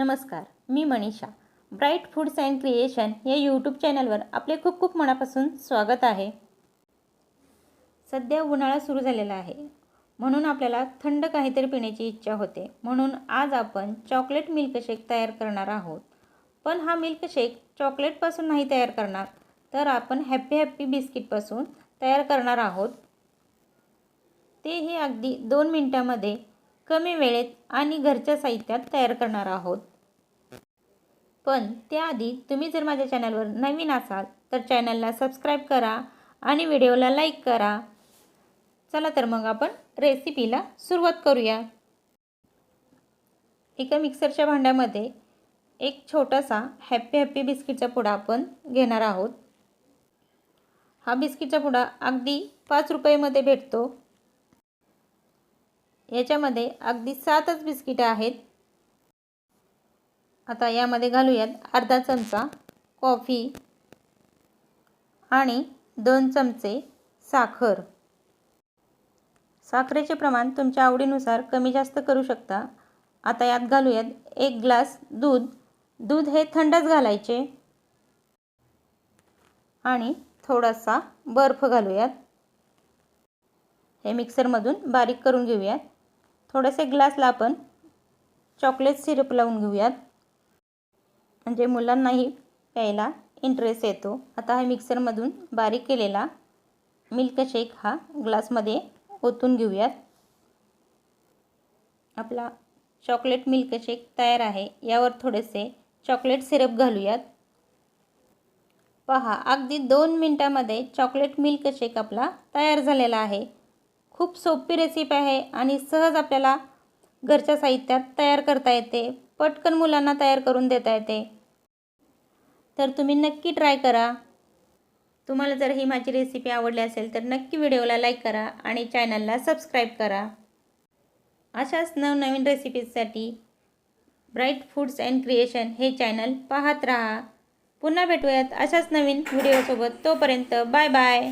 नमस्कार मी Manisha. Bright foods and creation या YouTube चॅनलवर आपले खूप खूप मनापासून स्वागत आहे. सध्या उन्हाळा सुरू झालेला आहे. म्हणून आपल्याला थंड काहीतरी पिण्याची इच्छा होते. म्हणून आज आपण चॉकलेट मिल्कशेक तयार करणार आहोत. पण हा मिल्कशेक चॉकलेटपासून नाही तयार करणार तर आपण हॅप्पी हॅप्पी बिस्किटपासून तयार करणार आहोत. तेही अगदी दोन मिनटामध्ये कमी वेळेत आणि घरच्या साहित्यात तयार करणार आहोत. पण त्याआधी तुम्ही जर माझ्या चॅनलवर नवीन असाल तर चॅनलला सबस्क्राईब करा आणि व्हिडिओला लाईक करा. चला तर मग आपण रेसिपीला सुरुवात करूया. एका मिक्सरच्या भांड्यामध्ये एक छोटासा हॅप्पी हॅप्पी बिस्किटचा पुडा आपण घेणार आहोत. हा बिस्किटचा पुडा अगदी पाच रुपयेमध्ये भेटतो. याच्यामध्ये अगदी सातच बिस्किटं आहेत. आता यामध्ये घालूयात अर्धा चमचा कॉफी आणि दोन चमचे साखर. साखरेचे प्रमाण तुमच्या आवडीनुसार कमी जास्त करू शकता. आता यात घालूयात एक ग्लास दूध. दूध हे थंडच घालायचे. आणि थोडासा बर्फ घालूयात. हे मिक्सरमधून बारीक करून घेऊयात. थोडेसे ग्लासला आपण चॉकलेट सिरप लावून घेऊयात. म्हणजे मुलांनाही प्यायला इंटरेस्ट येतो. आता हा मिक्सरमधून बारीक केलेला मिल्कशेक हा ग्लासमध्ये ओतून घेऊयात. आपला चॉकलेट मिल्कशेक तयार आहे. यावर थोडेसे चॉकलेट सिरप घालूयात. पहा अगदी दोन मिनटामध्ये चॉकलेट मिल्कशेक आपला तयार झालेला आहे. खूप सोपी रेसिपी आहे आणि सहज आपल्याला घरच्या साहित्यात तयार करता येते. पटकन मुलांना तयार करून देता येते. तर तुम्ही नक्की ट्राय करा. तुम्हाला जर ही माझी रेसिपी आवडली असेल तर नक्की व्हिडिओला लाईक करा आणि चॅनलला सबस्क्राईब करा. अशाच नवनवीन रेसिपीजसाठी ब्राईट फूड्स अँड क्रिएशन हे चॅनल पाहत राहा. पुन्हा भेटूयात अशाच नवीन व्हिडिओसोबत तोपर्यंत बाय बाय